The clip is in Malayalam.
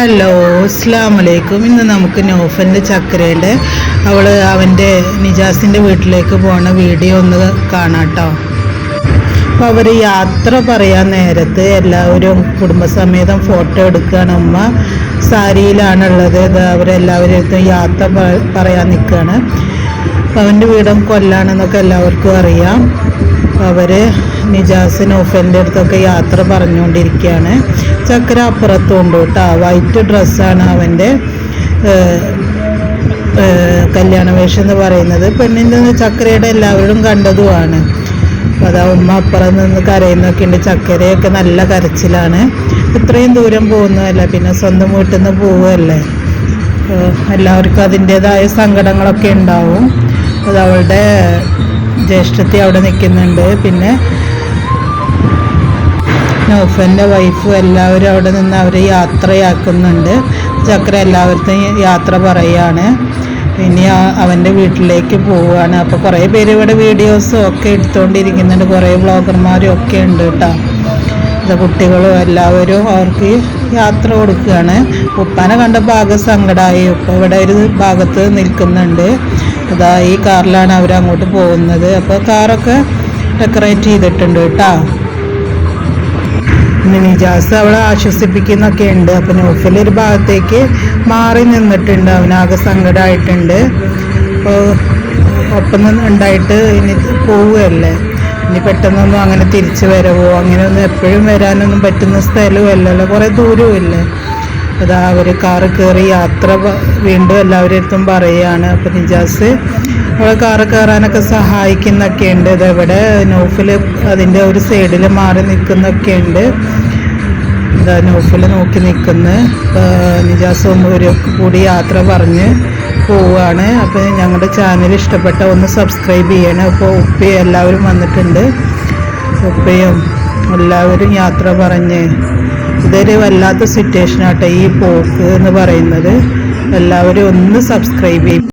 ഹലോ അസ്സാം വലൈക്കും ഇന്ന് നമുക്ക് നോഫന്റെ ചക്കരേന്റെ അവൾ അവന്റെ നിജാസിന്റെ വീട്ടിലേക്ക് പോണ വീഡിയോ ഒന്ന് കാണാം കേട്ടോ അപ്പോൾ അവർ യാത്ര പറയാൻ നേരത്ത് എല്ലാവരും കുടുംബസമേതം ഫോട്ടോ എടുക്കുകയാണ് ഉമ്മ സാരിയിലാണുള്ളത്. ഇത് അവരെല്ലാവരും യാത്ര പറയാൻ നിൽക്കുകയാണ് അവന്റെ വീടും കൊല്ലാണെന്നൊക്കെ എല്ലാവർക്കും അറിയാം. അവർ നിജാസ് ഓഫന്റെ അടുത്തൊക്കെ യാത്ര പറഞ്ഞുകൊണ്ടിരിക്കുകയാണ്. ചക്ര അപ്പുറത്തുണ്ട് കേട്ടോ വൈറ്റ് ഡ്രസ്സാണ് അവന്റെ കല്യാണ വേഷം എന്ന് പറയുന്നത്. പെണ്ണിന്റെ ചക്കരയുടെ എല്ലാവരും കണ്ടതുമാണ്. അപ്പോൾ അതാ ഉമ്മ അപ്പുറം നിന്ന് കരയുന്നൊക്കെ ഉണ്ട്. ചക്കരയൊക്കെ നല്ല കരച്ചിലാണ്. ഇത്രയും ദൂരം പോകുന്നതല്ല പിന്നെ സ്വന്തം വീട്ടിൽ നിന്ന് പോവുകയല്ലേ? എല്ലാവർക്കും അതിന്റേതായ സങ്കടങ്ങളൊക്കെ ഉണ്ടാവും. അത് അവളുടെ ജ്യേഷ്ഠത്തി അവിടെ നിൽക്കുന്നുണ്ട്. പിന്നെ നൗഫന്റെ വൈഫും എല്ലാവരും അവിടെ നിന്ന് അവർ യാത്രയാക്കുന്നുണ്ട്. ചക്ര എല്ലാവർക്കും യാത്ര പറയാണ്. ഇനി അവന്റെ വീട്ടിലേക്ക് പോവുകയാണ്. അപ്പോൾ കുറേ പേര് ഇവിടെ വീഡിയോസും ഒക്കെ എടുത്തുകൊണ്ടിരിക്കുന്നുണ്ട് കുറേ വ്ളോഗർമാരും ഒക്കെ ഉണ്ട് കേട്ടോ. ഇത് കുട്ടികളും എല്ലാവരും അവർക്ക് യാത്ര കൊടുക്കുകയാണ്. ഉപ്പാനെ കണ്ട ആകെ സങ്കടമായി ഉപ്പ ഇവിടെ ഒരു ഭാഗത്ത് നിൽക്കുന്നുണ്ട്. അതാ ഈ കാറിലാണ് അവരങ്ങോട്ട് പോകുന്നത്. അപ്പോൾ കാറൊക്കെ ഡെക്കറേറ്റ് ചെയ്തിട്ടുണ്ട് കേട്ടോ. നിജാസ് അവളെ ആശ്വസിപ്പിക്കുന്നൊക്കെ ഉണ്ട്. അപ്പം നൗഫൽ ഒരു ഭാഗത്തേക്ക് മാറി നിന്നിട്ടുണ്ട്. അവനാകെ സങ്കടമായിട്ടുണ്ട് അപ്പോൾ ഒപ്പം ഉണ്ടായിട്ട് ഇനി പോവുകയല്ലേ? ഇനി പെട്ടെന്നൊന്നും അങ്ങനെ തിരിച്ചു വരവോ? അങ്ങനെയൊന്നും എപ്പോഴും വരാനൊന്നും പറ്റുന്ന സ്ഥലവുമല്ലല്ലോ? കുറേ ദൂരവും ഇല്ലേ അതാ അവർ കാറ് കയറി യാത്ര വീണ്ടും എല്ലാവരുടെ അടുത്തും പറയുകയാണ്. അപ്പം നിജാസ് അവളെ കാറ് കയറാനൊക്കെ സഹായിക്കുന്നൊക്കെ ഉണ്ട് ഇതെവിടെ നൗഫിൽ അതിന്റെ ഒരു സൈഡിൽ മാറി നിൽക്കുന്നൊക്കെ ഉണ്ട് ഇതാ നൗഫിൽ നോക്കി നിൽക്കുന്ന നിജാസും ഒരു കൂടി യാത്ര പറഞ്ഞ് പോവുകയാണ് അപ്പോൾ ഞങ്ങളുടെ ചാനൽ ഇഷ്ടപ്പെട്ട ഒന്ന് സബ്സ്ക്രൈബ് ചെയ്യണം. അപ്പോൾ ഉപ്പയും എല്ലാവരും വന്നിട്ടുണ്ട്. ഉപ്പയും എല്ലാവരും യാത്ര പറഞ്ഞ് ഇതൊരു വല്ലാത്ത സിറ്റുവേഷൻ ആട്ടെ ഈ പോക്ക് എന്ന് പറയുന്നത്. എല്ലാവരും ഒന്ന് സബ്സ്ക്രൈബ് ചെയ്യും